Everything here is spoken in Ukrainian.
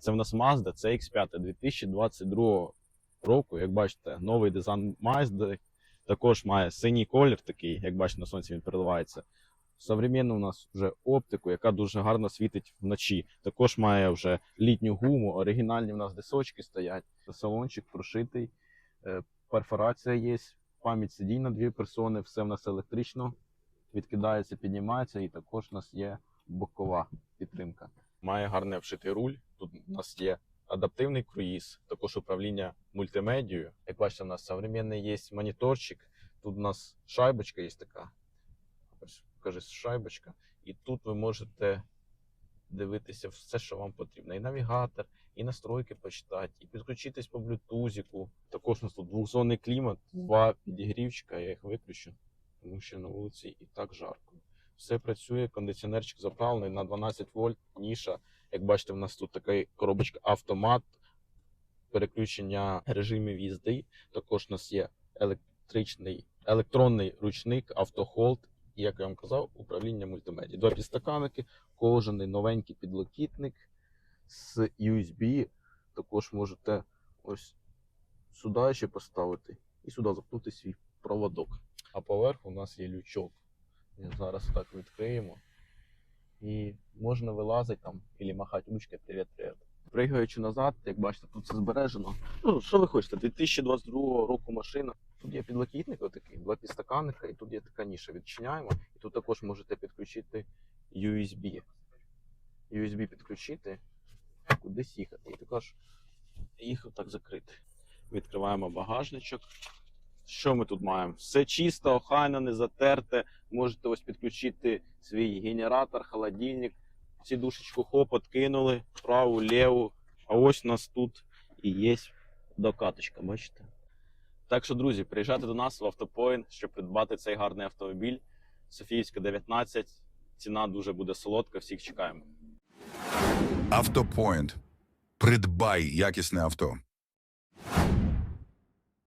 Це в нас Mazda CX5 2022 року. Як бачите, новий дизайн Mazda. Також має синій колір такий, як бачите, на сонці він переливається. Современну у нас вже оптику, яка дуже гарно світить вночі. Також має вже літню гуму, оригінальні в нас дисочки стоять. Салончик прошитий, е, перфорація є, пам'ять сидінь на дві персони, все в нас електрично, відкидається, піднімається, і також у нас є бокова підтримка. Має гарний обшитий руль. Тут у нас є адаптивний круїз, також управління мультимедією. Як бачите, у нас современний є моніторчик. Тут у нас шайбочка є така. Покажи шайбочка. І тут ви можете дивитися все, що вам потрібно. І навігатор, і настройки почитати, і підключитись по блютузіку. Також у нас тут двохзонний клімат, два підігрівчика, я їх виключу, тому що на вулиці і так жарко. Все працює, кондиціонерчик заправлений на 12 вольт, ніша. Як бачите, в нас тут така коробочка автомат, переключення режимів їзди. Також у нас є електричний, електронний ручник, автохолд. І, як я вам казав, управління мультимедіа. Два підстаканники, кожаний новенький підлокітник з USB. Також можете ось сюди ще поставити і сюди запнути свій проводок. А поверху у нас є лючок. Зараз так відкриємо. І можна вилазити там і махати ручкою привіт, привіт. Пригаючи назад, як бачите, тут все збережено. Ну, що ви хочете? 2022 року машина. Тут є підлокітник, отакий, два підстаканника, і тут є така ніша. Відчиняємо. І тут також можете підключити USB. USB підключити, кудись їхати. І також їх отак закрити. Відкриваємо багажничок. Що ми тут маємо? Все чисто, охайно, не затерте. Можете ось підключити свій генератор, холодильник. Сідушечку хоп, откинули, праву, ліву. А ось у нас тут і є докаточка, бачите? Так що, друзі, приїжджайте до нас в автопоінт, щоб придбати цей гарний автомобіль. Софіївська 19. Ціна дуже буде солодка, всіх чекаємо. Автопоінт. Придбай якісне авто.